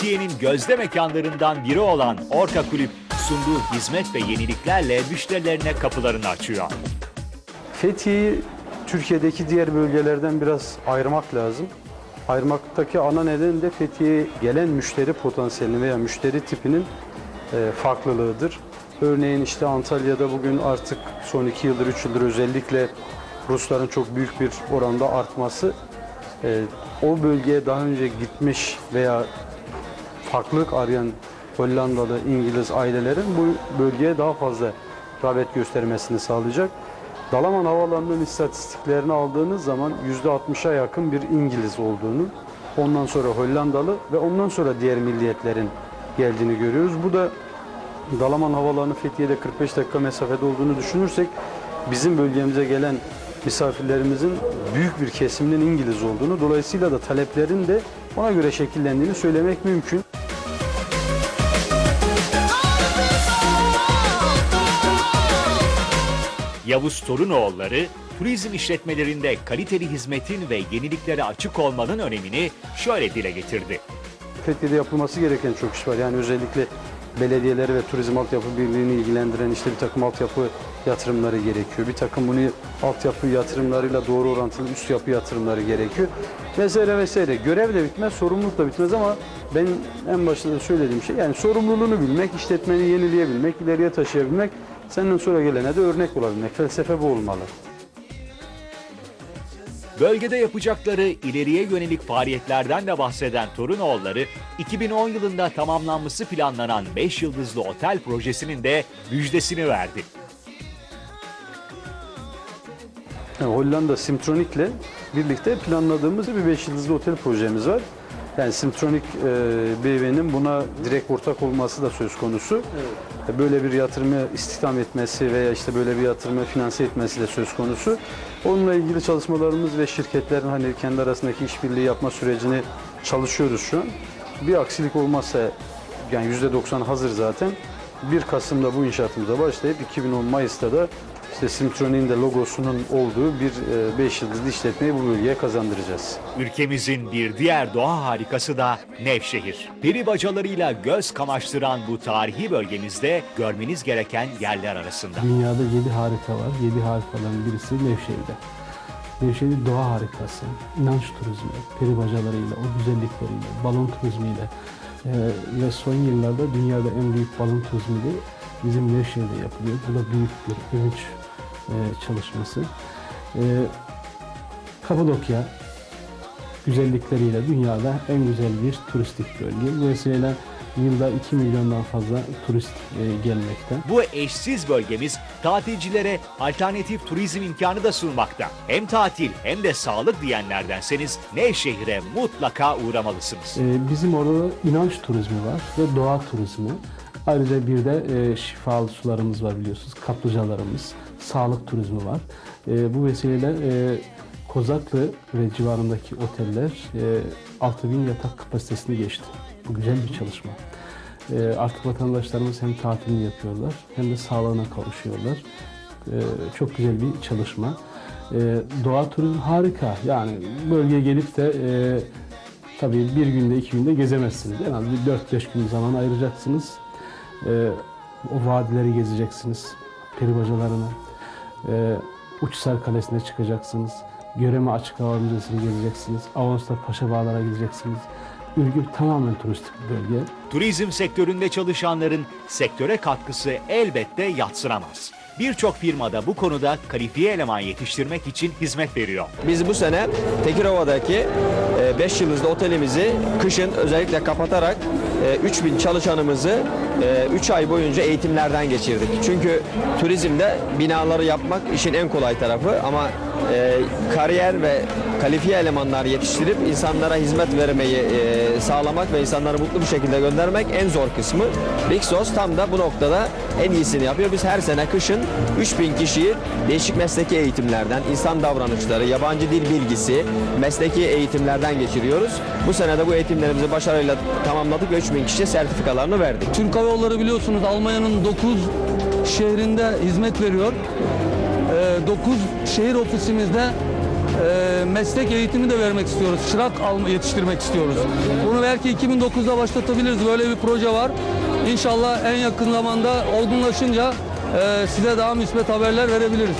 Fethiye'nin gözde mekanlarından biri olan Orka Kulüp sunduğu hizmet ve yeniliklerle müşterilerine kapılarını açıyor. Fethiye'yi Türkiye'deki diğer bölgelerden biraz ayırmak lazım. Ayırmaktaki ana neden de Fethiye'ye gelen müşteri potansiyelinin veya müşteri tipinin e, farklılığıdır. Örneğin işte Antalya'da bugün artık son iki yıldır, üç yıldır özellikle Rusların çok büyük bir oranda artması e, o bölgeye daha önce gitmiş veya farklılık arayan Hollandalı, İngiliz ailelerin bu bölgeye daha fazla rağbet göstermesini sağlayacak. Dalaman Havaalanı'nın istatistiklerini aldığınız zaman %60'a yakın bir İngiliz olduğunu, ondan sonra Hollandalı ve ondan sonra diğer milliyetlerin geldiğini görüyoruz. Bu da Dalaman Havaalanı Fethiye'de 45 dakika mesafede olduğunu düşünürsek bizim bölgemize gelen misafirlerimizin büyük bir kesiminin İngiliz olduğunu, dolayısıyla da taleplerin de ona göre şekillendiğini söylemek mümkün. Yavuz Torunoğulları, turizm işletmelerinde kaliteli hizmetin ve yeniliklere açık olmanın önemini şöyle dile getirdi. Fethiye'de yapılması gereken çok iş var. Yani özellikle belediyeleri ve Turizm Altyapı Birliği'ni ilgilendiren işte bir takım altyapı yatırımları gerekiyor. Bir takım bunu altyapı yatırımlarıyla doğru orantılı üst yapı yatırımları gerekiyor. Vesaire vesaire. Görev de bitmez, sorumluluk da bitmez ama ben en başta da söylediğim şey yani sorumluluğunu bilmek, işletmeni yenileyebilmek, ileriye taşıyabilmek, senden sonra gelene de örnek olabilmek. Felsefe bu olmalı. Bölgede yapacakları ileriye yönelik faaliyetlerden de bahseden Torunoğulları, 2010 yılında tamamlanması planlanan 5 yıldızlı otel projesinin de müjdesini verdi. Yani Hollanda Simtronik'le birlikte planladığımız bir 5 yıldızlı otel projemiz var. Yani Simtronik e, BV'nin buna direkt ortak olması da söz konusu. E, Böyle bir yatırımı istihdam etmesi veya işte böyle bir yatırımı finanse etmesi de söz konusu. Onunla ilgili çalışmalarımız ve şirketlerin hani kendi arasındaki işbirliği yapma sürecini çalışıyoruz şu an. Bir aksilik olmazsa yani %90 hazır zaten. 1 Kasım'da bu inşaatımıza başlayıp 2010 Mayıs'ta da işte Simtronik'in de logosunun olduğu bir 5 yıldızlı işletmeyi bu bölgeye kazandıracağız. Ülkemizin bir diğer doğa harikası da Nevşehir. Peri bacalarıyla göz kamaştıran bu tarihi bölgemizde görmeniz gereken yerler arasında. Dünyada 7 harika var. 7 harikaların birisi Nevşehir'de. Nevşehir doğa harikası, inanç turizmi, peri bacalarıyla, o güzellikleriyle, balon turizmiyle e, ve son yıllarda dünyada en büyük balon turizmi de bizim Nevşehir'de yapılıyor. Bu da büyük bir övünç e, çalışması. E, Kapadokya güzellikleriyle dünyada en güzel bir turistik bölge. Bu vesileyle yılda 2 milyondan fazla turist e, gelmekte. Bu eşsiz bölgemiz tatilcilere alternatif turizm imkanı da sunmakta. Hem tatil hem de sağlık diyenlerdenseniz Nevşehir'e mutlaka uğramalısınız. Ee, Bizim orada inanç turizmi var ve doğa turizmi. Ayrıca bir de e, şifalı sularımız var biliyorsunuz, kaplıcalarımız, sağlık turizmi var. E, bu vesileyle e, Kozaklı ve civarındaki oteller e, 6000 yatak kapasitesini geçti. Bu güzel bir çalışma. E, artık vatandaşlarımız hem tatilini yapıyorlar hem de sağlığına kavuşuyorlar. E, çok güzel bir çalışma. E, doğa turizmi harika. Yani bölgeye gelip de e, Tabii bir günde, iki günde gezemezsiniz. En az bir 4-5 gün zaman ayıracaksınız. Ee, o vadileri gezeceksiniz. Peri. Ee, Uçsar Kalesi'ne çıkacaksınız. Göreme Açık Hava Müzesi'ni gezeceksiniz. Avanoslar Paşa Bağlar'a gideceksiniz. Ürgüp tamamen turistik bir bölge. Turizm sektöründe çalışanların sektöre katkısı elbette yatsınamaz. Birçok firmada bu konuda kalifiye eleman yetiştirmek için hizmet veriyor. Biz bu sene Tekirova'daki 5 yıldızlı otelimizi kışın özellikle kapatarak e, 3000 çalışanımızı 3 ay boyunca eğitimlerden geçirdik. Çünkü turizmde binaları yapmak işin en kolay tarafı ama e, kariyer ve kalifiye elemanlar yetiştirip insanlara hizmet vermeyi e, sağlamak ve insanları mutlu bir şekilde göndermek en zor kısmı. Rixos tam da bu noktada en iyisini yapıyor. Biz her sene kışın 3000 kişiyi değişik mesleki eğitimlerden, insan davranışları, yabancı dil bilgisi, mesleki eğitimlerden geçiriyoruz. Bu sene de bu eğitimlerimizi başarıyla tamamladık ve 3000 kişiye sertifikalarını verdik. Türk Hava Yolları biliyorsunuz Almanya'nın 9 şehrinde hizmet veriyor. 9 şehir ofisimizde e, meslek eğitimi de vermek istiyoruz. Çırak alma, yetiştirmek istiyoruz. Bunu belki 2009'da başlatabiliriz. Böyle bir proje var. İnşallah en yakın zamanda olgunlaşınca e, size daha müsbet haberler verebiliriz.